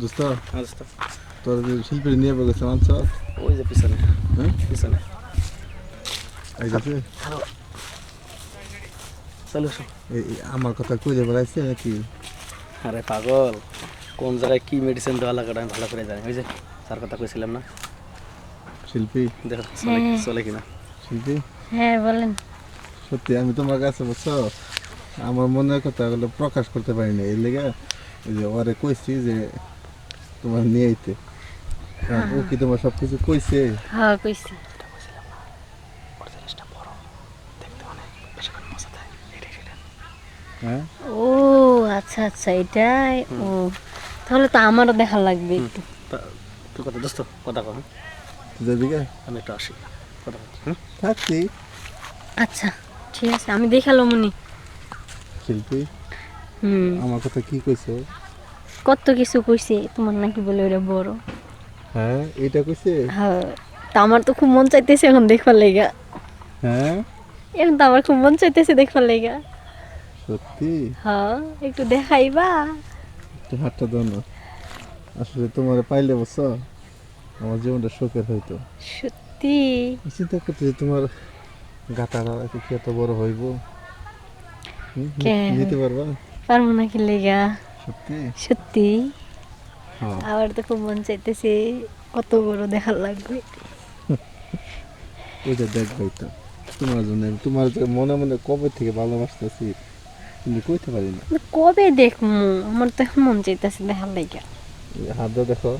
দোস্ত হ্যাঁ দোস্ত। তোর যে শিল্পী নিয়ে বলেছে মানছ ওই যে পিছনে। হ্যাঁ? পিছনে। এই গেছে চলো আমার কথা কইলে বেড়াইছে নাকি? আরে পাগল কোন জায়গায় কি মেডিসিন দেওয়া লাগে ওটা আমি ভালো করে জানি। ওই যে তার কথা কইছিলাম না? শিল্পী? দেখো চলে হ্যাঁ। চলে কিনা। শিল্পী? হ্যাঁ বলেন। সত্যি আমি তোমার কাছে বুঝছ আমার মনের কথাগুলো প্রকাশ করতে পারি না এই লেগে ওই যে ওরে কইছি যে তোমার নিয়ে আইতে ও কি তোমার সব কিছু কইছে? হ্যাঁ কইছি। হ্যাঁ? ও আচ্ছা আচ্ছা এটাই। ও তাহলে তো আমারও দেখা লাগবে একটু। তুই কথা দোস্ত কথা কর? তুই যাবি কে? আমি একটু আসি কথা কর থাকছি। আচ্ছা ঠিক আছে আমি দেখাল মনি শিল্পী? হুম। আমার কথা কি কইছো? কত কিছু কইছে তোমার নাকি বলে ওরা বড়। হ্যাঁ এটা কইছে? হ্যাঁ তা আমার তো খুব মন চাইতেছে এখন দেখবার লেগা হ্যাঁ? এখন তো আমার খুব মন চাইতেছে দেখবার লেগা সত্যি? হ্যাঁ একটু দেখাইবা। একটু হাতটা দাও না। আসলে তোমার পাইলে বুঝছ আমার জীবনটা শোকের হইতো। সত্যি? চিন্তা করতে যে তোমার গাতাটা কি এত বড় হইব? নিতে পারবা? পারব নাকি লেগা সত্যি? সত্যি। হ্যাঁ। আমার তো খুব মন চাইতেছে কত বড় দেখার লাগবে। দেখবাই তো তোমার জন্য তোমার মনে মনে কবে থেকে ভালোবাসতেছি কিন্তু কইতে পারি না। কবে দেখমু আমার তো এখন মন চাইতেছে দেখার লাগা এই হাত দাও দেখো।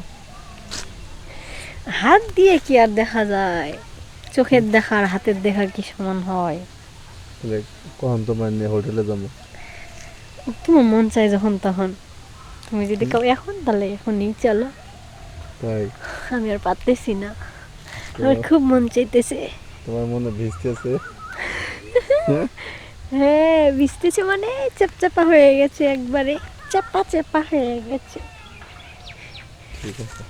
হাত দিয়ে কি আর দেখা যায়? চোখের দেখার হাতের দেখার কি সমান হয়? কখন তোমার নিয়ে হোটেলে যাব? তোমার মন চাই যখন তখন তুমি যদি কাউ এখন তাহলে এখনই চলো। তাই? আমি আর পারতেছি না। আমার খুব মন চাইতেছে। তোমার মনে ভিজতেছে? হ্যাঁ ভিজতেছে মানে চাপচাপা হয়ে গেছে একবারে। চাপা চাপা হয়ে গেছে। ঠিক আছে।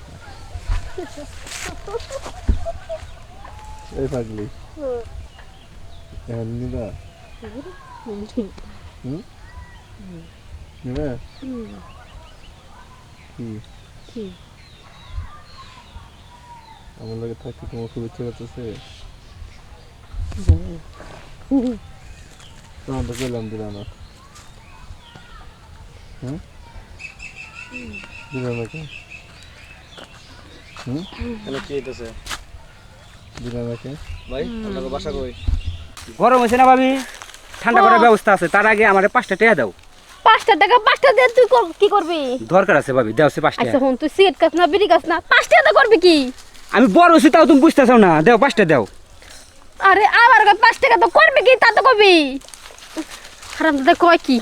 এই পাগলি। এখন নিবা হুম? নিবা কি? কি? আমার লাগে থাকতে তোমার খুব ইচ্ছে করতেছে। তোমার তো গেলাম দিলাম না। হুম? দিলাম না কেন হুম? তাহলে কি হইতেছে? দিলাম না কেন ভাই আপনাকে বাসা কই? গরম হয়েছে না ভাবি? ঠান্ডা করার ব্যবস্থা আছে। তার আগে আমার পাঁচটা টেয়া দাও। পাঁচটা টাকা পাঁচটা দিয়ে তুই কর- কি করবি? দরকার আছে ভাবি দেও সে পাঁচটা। আচ্ছা হন তুই সিগারেট খাস না বিড়ি খাস না পাঁচটা তো করবি কি? আমি বড় হইছি তাও তুমি বুঝতেছো না। দেও পাঁচটা দেও। আরে আমার পাঁচ টাকা তো করবি কি তা তো কবি হারাম দাদা কয় কি?